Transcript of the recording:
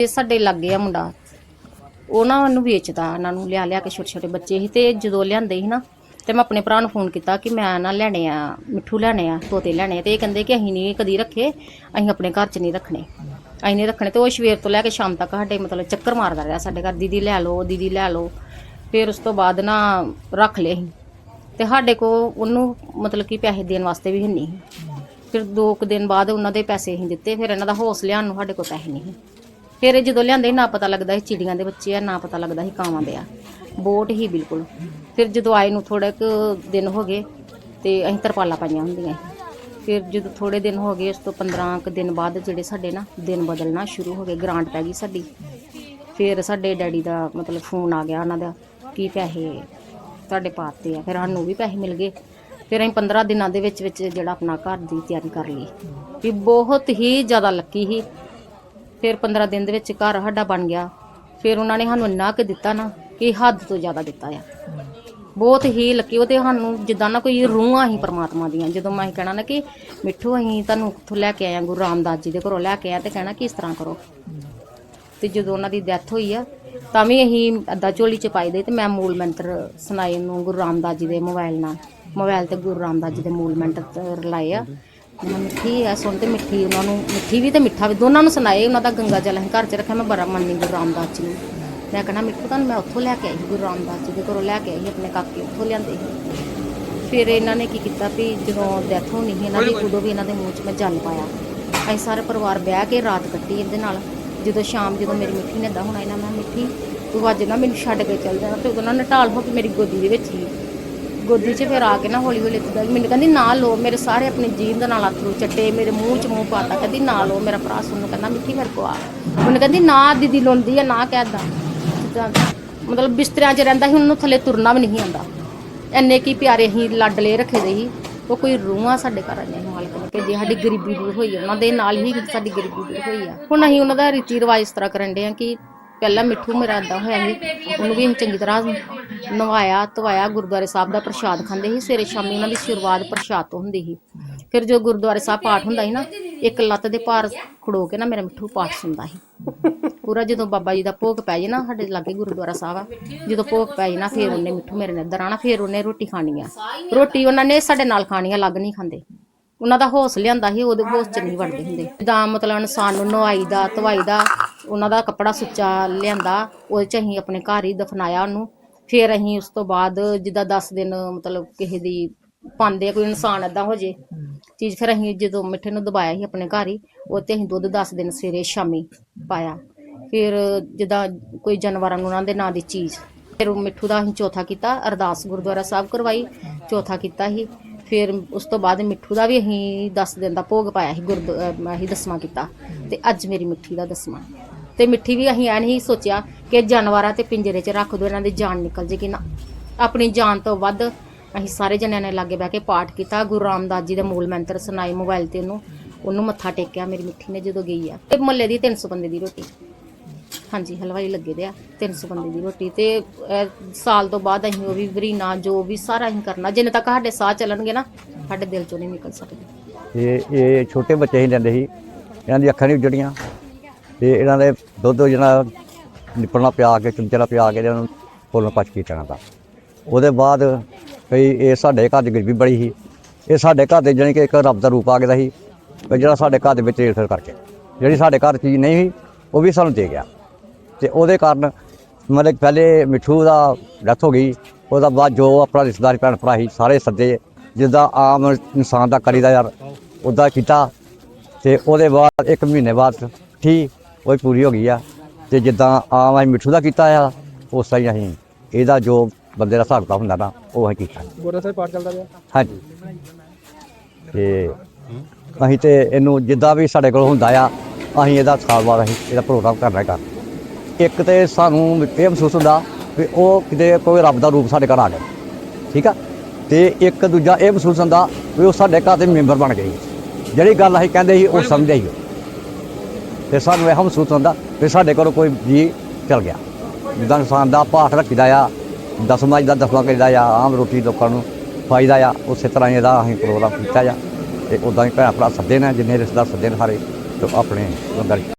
ਇਹ ਸਾਡੇ ਲੱਗੇ ਆ ਮੁੰਡਾ। ਉਹ ਨਾ ਉਹਨੂੰ ਵੇਚਦਾ, ਇਹਨਾਂ ਨੂੰ ਲਿਆ ਲਿਆ ਕੇ ਛੋਟੇ ਛੋਟੇ ਬੱਚੇ ਸੀ ਤੇ ਜਦੋਂ ਲਿਆਂਦੇ ਸੀ ਨਾ, ਤੇ ਮੈਂ ਆਪਣੇ ਭਰਾ ਨੂੰ ਫੋਨ ਕੀਤਾ ਕਿ ਮੈਂ ਨਾ ਲੈਣੇ ਆ, ਮਿੱਠੂ ਲੈਣੇ ਆ, ਤੋਤੇ ਲੈਣੇ ਆ ਤੇ ਇਹ ਕਹਿੰਦੇ ਕਿ ਅਸੀਂ ਨਹੀਂ ਕਦੀ ਰੱਖੇ, ਅਸੀਂ ਆਪਣੇ ਘਰ 'ਚ ਨਹੀਂ ਰੱਖਣੇ। ਅਸੀਂ ਨਹੀਂ ਰੱਖਣੇ ਤੇ ਉਹ ਸਵੇਰ ਤੋਂ ਲੈ ਕੇ ਸ਼ਾਮ ਤੱਕ ਸਾਡੇ ਮਤਲਬ ਚੱਕਰ ਮਾਰਦਾ ਰਿਹਾ ਸਾਡੇ ਘਰ, ਦੀਦੀ ਲੈ ਲਓ, ਦੀਦੀ ਲੈ ਲਓ। ਫਿਰ ਉਸ ਤੋਂ ਬਾਅਦ ਨਾ ਰੱਖ ਲਏ ਅਸੀਂ। ਤੇ ਸਾਡੇ ਕੋ ਉਹਨੂੰ ਮਤਲਬ ਕਿ ਪੈਸੇ ਦੇਣ ਵਾਸਤੇ ਵੀ ਨਹੀਂ ਸੀ। ਫਿਰ ਦੋ ਕੁ ਦਿਨ ਬਾਅਦ ਉਹਨਾਂ ਦੇ ਪੈਸੇ ਅਸੀਂ ਦਿੱਤੇ, ਫਿਰ ਇਹਨਾਂ ਦਾ ਹੌਸ ਲਿਆਉਣ ਨੂੰ ਸਾਡੇ ਕੋਲ ਪੈਸੇ ਨਹੀਂ ਸੀ। ਫਿਰ ਇਹ ਜਦੋਂ ਲਿਆਂਦੇ ਨਾ ਪਤਾ ਲੱਗਦਾ ਸੀ ਚਿੜੀਆਂ ਦੇ ਬੱਚੇ ਆ, ਨਾ ਪਤਾ ਲੱਗਦਾ ਸੀ ਕਾਵਾਂ ਦੇ ਆ। ਬੋਟ ਹੀ ਬਿਲਕੁਲ। ਫਿਰ ਜਦੋਂ ਆਏ ਨੂੰ ਥੋੜੇ ਕੁ ਦਿਨ ਹੋ ਗਏ ਤੇ ਅਸੀਂ ਤਰਪਾਲਾਂ ਪਾਈਆਂ ਹੁੰਦੀਆਂ ਸੀ। ਫਿਰ ਜਦੋਂ ਥੋੜੇ ਦਿਨ ਹੋ ਗਏ, ਉਸ ਤੋਂ 15 ਕੁ ਦਿਨ ਬਾਅਦ ਜਿਹੜੇ ਸਾਡੇ ਨਾ ਦਿਨ ਬਦਲਣਾ ਸ਼ੁਰੂ ਹੋ ਗਏ, ਗ੍ਰਾਂਟ ਪੈ ਗਈ ਸਾਡੀ। ਫਿਰ ਸਾਡੇ ਡੈਡੀ ਦਾ ਮਤਲਬ ਫੋਨ ਆ ਗਿਆ ਉਹਨਾਂ ਦਾ ਕੀ ਪੈਸੇ ਤੁਹਾਡੇ ਪਾਤੇ ਆ, ਫਿਰ ਸਾਨੂੰ ਵੀ ਪੈਸੇ ਮਿਲ ਗਏ। ਫਿਰ ਅਸੀਂ 15 ਦਿਨਾਂ ਦੇ ਵਿੱਚ ਵਿੱਚ ਜਿਹੜਾ ਆਪਣਾ ਘਰ ਦੀ ਤਿਆਰੀ ਕਰ ਲਈ। ਵੀ ਬਹੁਤ ਹੀ ਜ਼ਿਆਦਾ ਲੱਕੀ ਸੀ। ਫਿਰ 15 ਦਿਨ ਦੇ ਵਿੱਚ ਘਰ ਸਾਡਾ ਬਣ ਗਿਆ। ਫਿਰ ਉਹਨਾਂ ਨੇ ਸਾਨੂੰ ਇੰਨਾ ਕੁ ਦਿੱਤਾ ਨਾ ਕਿ ਹੱਦ ਤੋਂ ਜ਼ਿਆਦਾ ਦਿੱਤਾ ਆ। ਬਹੁਤ ਹੀ ਲੱਕੀ, ਉਹ ਤੇ ਸਾਨੂੰ ਜਿੱਦਾਂ ਨਾ ਕੋਈ ਰੂਹਾਂ ਹੀ ਪਰਮਾਤਮਾ ਦੀਆਂ। ਜਦੋਂ ਮੈਂ ਕਹਿਣਾ ਨਾ ਕਿ ਮਿੱਠੂ, ਅਸੀਂ ਤੁਹਾਨੂੰ ਕਿੱਥੋਂ ਲੈ ਕੇ ਆਏ ਆ ਗੁਰੂ ਰਾਮਦਾਸ ਜੀ ਦੇ ਘਰੋਂ ਲੈ ਕੇ ਆਏ ਤੇ ਕਹਿਣਾ ਕਿ ਇਸ ਤਰ੍ਹਾਂ ਕਰੋ। ਤੇ ਜਦੋਂ ਉਹਨਾਂ ਦੀ ਡੈਥ ਹੋਈ ਆ, ਤਾਂ ਵੀ ਅਸੀਂ ਅੱਧਾ ਝੋਲੀ ਚ ਪਾਈ ਦੇ ਤੇ ਮੈਂ ਮੂਲ ਮੰਤਰ ਸੁਣਾਏ ਨੂੰ ਗੁਰੂ ਰਾਮਦਾਸ ਜੀ ਦੇ ਮੋਬਾਈਲ ਨਾਲ। ਮੋਬਾਈਲ ਤੇ ਗੁਰੂ ਰਾਮਦਾਸ ਜੀ ਦੇ ਮੂਲ ਮੰਤਰ ਲਾਏ ਆ। ਮਿੱਠੀ ਆ ਸੁਣ ਤੇ ਮਿੱਠੀ ਉਹਨਾਂ ਨੂੰ ਮਿੱਠੀ ਵੀ ਤੇ ਮਿੱਠਾ ਵੀ ਦੋਨਾਂ ਨੂੰ ਸੁਣਾਏ ਉਹਨਾਂ ਦਾ ਗੰਗਾ ਜਲ ਅਸੀਂ ਘਰ ਚ ਰੱਖਿਆ ਮੈਂ ਬੜਾ ਮੰਨੀ ਗੁਰੂ ਰਾਮਦਾਸ ਜੀ ਨੂੰ। ਮੈਂ ਕਹਣਾ ਮਿੱਠੂ ਤੁਹਾਨੂੰ ਮੈਂ ਉੱਥੋਂ ਲੈ ਕੇ ਆਈ ਸੀ, ਗੁਰੂ ਰਾਮਦਾਸ ਜੀ ਦੇ ਘਰੋਂ ਲੈ ਕੇ ਆਈ ਸੀ, ਆਪਣੇ ਕਾਕੇ ਉੱਥੋਂ ਲਿਆਂਦੇ ਸੀ। ਫਿਰ ਇਹਨਾਂ ਨੇ ਕੀ ਕੀਤਾ ਵੀ ਜਦੋਂ ਡੈਥ ਹੋਣੀ ਸੀ ਇਹਨਾਂ ਦੀ ਉਦੋਂ ਵੀ ਇਹਨਾਂ ਦੇ ਮੂੰਹ 'ਚ ਮੈਂ ਜਲ ਪਾਇਆ। ਅਸੀਂ ਸਾਰੇ ਪਰਿਵਾਰ ਬਹਿ ਕੇ ਰਾਤ ਕੱਟੀ ਇਹਦੇ ਨਾਲ। ਜਦੋਂ ਸ਼ਾਮ ਜਦੋਂ ਮੇਰੀ ਮਿੱਠੀ ਨੇ ਦਾ ਹੋਣਾ ਇਹਨਾਂ ਮੈਂ ਮਿੱਠੀ ਤੂੰ ਅੱਜ ਨਾ ਮੈਨੂੰ ਛੱਡ ਕੇ ਚੱਲ ਜਾਣਾ ਤੇ ਉਦੋਂ ਨਾ ਨਟਾਲ ਹੋ ਕੇ ਮੇਰੀ ਗੋਦੀ ਦੇ ਵਿੱਚ ਹੀ ਗੋਦੀ 'ਚ ਫਿਰ ਆ ਕੇ ਨਾ ਹੌਲੀ ਹੌਲੀ ਇੱਦਾਂ ਮੈਨੂੰ ਕਹਿੰਦੀ ਨਾ ਲੋ ਮੇਰੇ ਸਾਰੇ ਆਪਣੀ ਜੀਨ ਦੇ ਨਾਲ ਅਥਰੂ ਚੱਟੇ ਮੇਰੇ ਮੂੰਹ 'ਚ ਮੂੰਹ ਪਾਤਾ ਕਹਿੰਦੀ ਨਾ ਲੋ ਮੇਰਾ ਭਰਾ ਸੁਣ ਨੂੰ ਕਹਿੰਦਾ ਮਿੱਠੀ ਮੇਰੇ ਕੋ ਆ। ਉਹਨੇ ਕਹਿੰਦੀ ਨਾ ਦੀਦੀ ਲਾਉਂਦੀ ਆ ਨਾ ਕਹਿਦਾ ਮਤਲਬ ਬਿਸਤਰਿਆਂ 'ਚ ਰਹਿੰਦਾ ਸੀ ਉਹਨੂੰ ਥੱਲੇ ਤੁਰਨਾ ਵੀ ਨਹੀਂ ਆਉਂਦਾ। ਇੰਨੇ ਕੀ ਪਿਆਰੇ ਹੀ ਲਾਡਲੇ ਰੱਖੇ ਦੇ ਸੀ। ਉਹ ਕੋਈ ਰੂਹਾਂ ਸਾਡੇ ਘਰ ਆਈਆਂ ਮਾਲਕ ਨੇ ਕਿ ਸਾਡੀ ਗਰੀਬੀ ਦੂਰ ਹੋਈ ਆ, ਉਹਨਾਂ ਦੇ ਨਾਲ ਹੀ ਸਾਡੀ ਗਰੀਬੀ ਦੂਰ ਹੋਈ ਆ। ਹੁਣ ਅਸੀਂ ਉਹਨਾਂ ਦਾ ਰੀਤੀ ਰਿਵਾਜ ਇਸ ਤਰ੍ਹਾਂ ਕਰਨ ਦੇ ਆ ਕਿ ਪਹਿਲਾਂ ਮਿੱਠੂ ਮੇਰਾ ਅੱਦਾ ਹੋਇਆ ਸੀ, ਉਹਨੂੰ ਵੀ ਅਸੀਂ ਚੰਗੀ ਤਰ੍ਹਾਂ ਨਵਾਇਆ, ਧਵਾਇਆ, ਗੁਰਦੁਆਰੇ ਸਾਹਿਬ ਦਾ ਪ੍ਰਸ਼ਾਦ ਖਾਂਦੇ ਸੀ, ਸਵੇਰੇ ਸ਼ਾਮੀ ਉਹਨਾਂ ਦੀ ਸ਼ੁਰੂਆਤ ਪ੍ਰਸ਼ਾਦ ਤੋਂ ਹੁੰਦੀ ਸੀ। ਫਿਰ ਜੋ ਗੁਰਦੁਆਰੇ ਸਾਹਿਬ ਪਾਠ ਹੁੰਦਾ ਸੀ ਨਾ, ਇੱਕ ਲੱਤ ਦੇ ਭਾਰ ਖੜੋ ਕੇ ਨਾ ਮੇਰਾ ਮਿੱਠੂ ਪਾਠ ਸੁਣਦਾ ਸੀ। ਪੂਰਾ ਜਦੋਂ ਬਾਬਾ ਜੀ ਦਾ ਭੋਗ ਪੈ ਜੇ ਨਾ ਸਾਡੇ ਲਾਗੇ ਗੁਰਦੁਆਰਾ ਸਾਹਿਬ ਆ, ਜਦੋਂ ਭੋਗ ਪੈ ਜੇ ਨਾ ਫਿਰ ਉਹਨੇ ਮਿੱਠੂ ਮੇਰੇ ਨਾਲ ਇੱਧਰ ਆਣਾ ਫਿਰ ਉਹਨੇ ਰੋਟੀ ਖਾਣੀ ਆ। ਰੋਟੀ ਉਹਨਾਂ ਨੇ ਸਾਡੇ ਨਾਲ ਖਾਣੀ ਆ, ਅਲੱਗ ਨਹੀਂ ਖਾਂਦੇ। ਉਹਨਾਂ ਦਾ ਹੌਸ ਲਿਆਂਦਾ ਸੀ, ਉਹਦੇ ਹੌਸ ਚ ਨਹੀਂ ਵੜਦੇ ਹੁੰਦੇ। ਜਿੱਦਾਂ ਮਤਲਬ ਇਨਸਾਨ ਨੂੰ ਨਵਾਈ ਦਾ, ਧਵਾਈ ਦਾ ਉਹਨਾਂ ਦਾ ਕੱਪੜਾ ਸੁੱਚਾ ਲਿਆਂਦਾ, ਉਹਦੇ ਚ ਅਸੀਂ ਆਪਣੇ ਘਰ ਹੀ ਦਫਨਾਇਆ ਉਹਨੂੰ। ਫਿਰ ਅਸੀਂ ਉਸ ਤੋਂ ਬਾਅਦ ਜਿੱਦਾਂ 10 ਦਿਨ ਮਤਲਬ ਕਿਸੇ ਦੀ ਪਾਉਂਦੇ ਆ, ਕੋਈ ਇਨਸਾਨ ਏਦਾਂ ਹੋ ਜੇ, ਚੀਜ਼ ਫਿਰ ਅਸੀਂ ਜਦੋਂ ਮਿੱਠੇ ਨੂੰ ਦਬਾਇਆ ਸੀ ਆਪਣੇ ਘਰ ਹੀ, ਉਹ ਤੇ ਅਸੀਂ ਦੁੱਧ 10 ਦਿਨ ਸਵੇਰੇ ਸ਼ਾਮੀ ਪਾਇਆ। ਫਿਰ ਜਿੱਦਾਂ ਕੋਈ ਜਾਨਵਰਾਂ ਨੂੰ ਉਹਨਾਂ ਦੇ ਨਾਂ ਦੀ ਚੀਜ਼, ਫਿਰ ਮਿੱਠੂ ਦਾ ਅਸੀਂ ਚੌਥਾ ਕੀਤਾ, ਅਰਦਾਸ ਗੁਰਦੁਆਰਾ ਸਾਹਿਬ ਕਰਵਾਈ, ਚੌਥਾ ਕੀਤਾ ਸੀ। ਫਿਰ ਉਸ ਤੋਂ ਬਾਅਦ ਮਿੱਠੂ ਦਾ ਵੀ ਅਸੀਂ 10 ਦਿਨ ਦਾ ਭੋਗ ਪਾਇਆ ਸੀ ਗੁਰਦੁਆਰਾ ਅਸੀਂ ਦਸਵਾਂ ਕੀਤਾ। ਤੇ ਅੱਜ ਮੇਰੀ ਮਿੱਠੀ ਦਾ ਦਸਵਾਂ। ਤੇ ਮਿੱਠੀ ਵੀ ਅਸੀਂ ਐ ਨਹੀਂ ਸੋਚਿਆ ਕਿ ਜਾਨਵਰਾਂ ਤੇ ਪਿੰਜਰੇ 'ਚ ਰੱਖ ਦੋ ਇਹਨਾਂ ਦੀ ਜਾਨ ਨਿਕਲ ਜੇਗੀ ਨਾ। ਆਪਣੀ ਜਾਨ ਤੋਂ ਵੱਧ ਅਸੀਂ ਸਾਰੇ ਜਣਿਆਂ ਨੇ ਲਾਗੇ ਬਹਿ ਕੇ ਪਾਠ ਕੀਤਾ। ਗੁਰੂ ਰਾਮਦਾਸ ਜੀ ਦੇ ਮੂਲ ਮੰਤਰ ਸੁਣਾਏ ਮੋਬਾਈਲ ਤੇ ਉਹਨੂੰ। ਉਹਨੂੰ ਮੱਥਾ ਟੇਕਿਆ ਮੇਰੀ ਮਿੱਠੀ ਨੇ ਜਦੋਂ ਗਈ ਆ। ਤੇ ਮੁੱਲੇ ਦੀ 300 ਬੰਦੇ ਦੀ ਰੋਟੀ। ਹਾਂਜੀ ਹਲਵਾਈ ਲੱਗੇ ਦੇ ਆ 300 ਬੰਦੇ ਦੀ ਰੋਟੀ। ਤੇ ਅਹ, ਸਾਲ ਤੋਂ ਬਾਅਦ ਅਸੀਂ ਉਹ ਵੀ ਵਰੀਨਾ ਜੋ ਵੀ ਸਾਰਾ ਅਸੀਂ ਕਰਨਾ ਜਿੰਨੇ ਤੱਕ ਸਾਡੇ ਸਾਹ ਚੱਲਣਗੇ ਨਾ ਸਾਡੇ ਦਿਲ ਚੋਂ ਨਹੀਂ ਨਿਕਲ ਸਕਦੇ। ਇਹ ਇਹ ਛੋਟੇ ਬੱਚੇ ਹੀ ਲੈਂਦੇ ਸੀ। ਇਹਨਾਂ ਦੀ ਅੱਖਾਂ ਨਹੀਂ ਉਜੜੀਆਂ। ਤੇ ਇਹਨਾਂ ਦੇ ਦੁੱਧ ਜਿਹੜਾ ਨਿਪਲਣਾ ਪਿਆ ਕੇ ਚਮਚਾ ਪਿਆ ਕੇ ਇਹਨਾਂ ਨੂੰ ਫੁੱਲ ਪੱਛ ਕੀਤਾ ਜਾਂਦਾ ਉਹਦੇ ਬਾਅਦ ਕਈ ਇਹ ਸਾਡੇ ਘਰ ਦੀ ਗਰੀਬੀ ਬੜੀ ਸੀ। ਇਹ ਸਾਡੇ ਘਰ ਦੇ ਜਾਣੀ ਕਿ ਇੱਕ ਰੱਬ ਦਾ ਰੂਪ ਆ ਗਿਆ ਸੀ ਜਿਹੜਾ ਸਾਡੇ ਘਰ ਦੇ ਵਿੱਚ ਏਰਫੇਰ ਕਰਕੇ। ਜਿਹੜੀ ਸਾਡੇ ਘਰ ਚੀਜ਼ ਨਹੀਂ ਸੀ, ਉਹ ਵੀ ਸਾਨੂੰ ਦੇ ਗਿਆ। ਤੇ ਉਹਦੇ ਕਾਰਨ ਮਤਲਬ ਪਹਿਲੇ ਮਿੱਠੂ ਦਾ ਡੈਥ ਹੋ ਗਈ, ਉਹਦਾ ਬਾਅਦ ਜੋ ਆਪਣਾ ਰਿਸ਼ਤੇਦਾਰ ਭੈਣ ਭਰਾ ਸੀ, ਸਾਰੇ ਸੱਦੇ, ਜਿੱਦਾਂ ਆਮ ਇਨਸਾਨ ਦਾ ਕਰੀਦਾ ਯਾਰ, ਉੱਦਾਂ ਕੀਤਾ। ਤੇ ਉਹਦੇ ਬਾਅਦ ਇੱਕ ਮਹੀਨੇ ਬਾਅਦ ਠੀਕ ਉਹ ਪੂਰੀ ਹੋ ਗਈ ਆ। ਤੇ ਜਿੱਦਾਂ ਆਮ ਅਸੀਂ ਮਿੱਠੂ ਦਾ ਕੀਤਾ ਆ ਉਸ ਤਰ੍ਹਾਂ ਹੀ ਅਸੀਂ ਇਹਦਾ ਜੋ ਬੰਦੇ ਦਾ ਹਿਸਾਬ ਕਿਤਾਬ ਹੁੰਦਾ ਨਾ ਉਹ ਅਸੀਂ ਕੀਤਾ। ਗੁਰਦਾ ਸਾਹਿਬ ਪਾਠ ਚੱਲਦਾ ਪਿਆ? ਹਾਂਜੀ। ਤੇ ਅਸੀਂ ਤੇ ਇਹਨੂੰ ਜਿੱਦਾਂ ਵੀ ਸਾਡੇ ਕੋਲ ਹੁੰਦਾ ਆ ਅਸੀਂ ਇਹਦਾ ਸਾਲ ਬਾਅਦ ਅਸੀਂ ਇਹਦਾ ਪ੍ਰੋਗਰਾਮ ਕਰਨਾ ਕਰ ਇੱਕ ਤੇ ਸਾਨੂੰ ਇਹ ਮਹਿਸੂਸ ਹੁੰਦਾ ਵੀ ਉਹ ਕਿਤੇ ਕੋਈ ਰੱਬ ਦਾ ਰੂਪ ਸਾਡੇ ਘਰ ਆ ਗਿਆ। ਠੀਕ ਆ? ਤੇ ਇੱਕ ਦੂਜਾ ਇਹ ਮਹਿਸੂਸ ਹੁੰਦਾ ਵੀ ਉਹ ਸਾਡੇ ਘਰ ਦੇ ਮੈਂਬਰ ਬਣ ਗਏ। ਜਿਹੜੀ ਗੱਲ ਅਸੀਂ ਕਹਿੰਦੇ ਸੀ ਉਹ ਸਮਝਦੇ ਹੀ ਸਾਨੂੰ ਇਹ ਮਹਿਸੂਸ ਹੁੰਦਾ ਵੀ ਸਾਡੇ ਕੋਲ ਕੋਈ ਜੀ ਚਲ ਗਿਆ। ਜਿੱਦਾਂ ਇਨਸਾਨ ਦਾ ਪਾਠ ਰੱਖੀਦਾ ਆ, ਦਸਵਾਂ ਦਾ ਦਸਵਾਂ ਕਰੀਦਾ ਆ, ਆਮ ਰੋਟੀ ਲੋਕਾਂ ਨੂੰ ਫਾਇਦਾ ਆ, ਉਸੇ ਤਰ੍ਹਾਂ ਹੀ ਇਹਦਾ ਅਸੀਂ ਪ੍ਰੋਗਰਾਮ ਕੀਤਾ ਆ ਤੇ ਉਦਾਂ ਹੀ ਭੈਣ ਭਰਾ ਸੱਦੇ ਨੇ, ਜਿੰਨੇ ਰਿਸ਼ਤੇਦਾਰ ਸੱਦੇ ਨੇ ਸਾਰੇ ਤੇ ਆਪਣੇ ਲੰਗਰ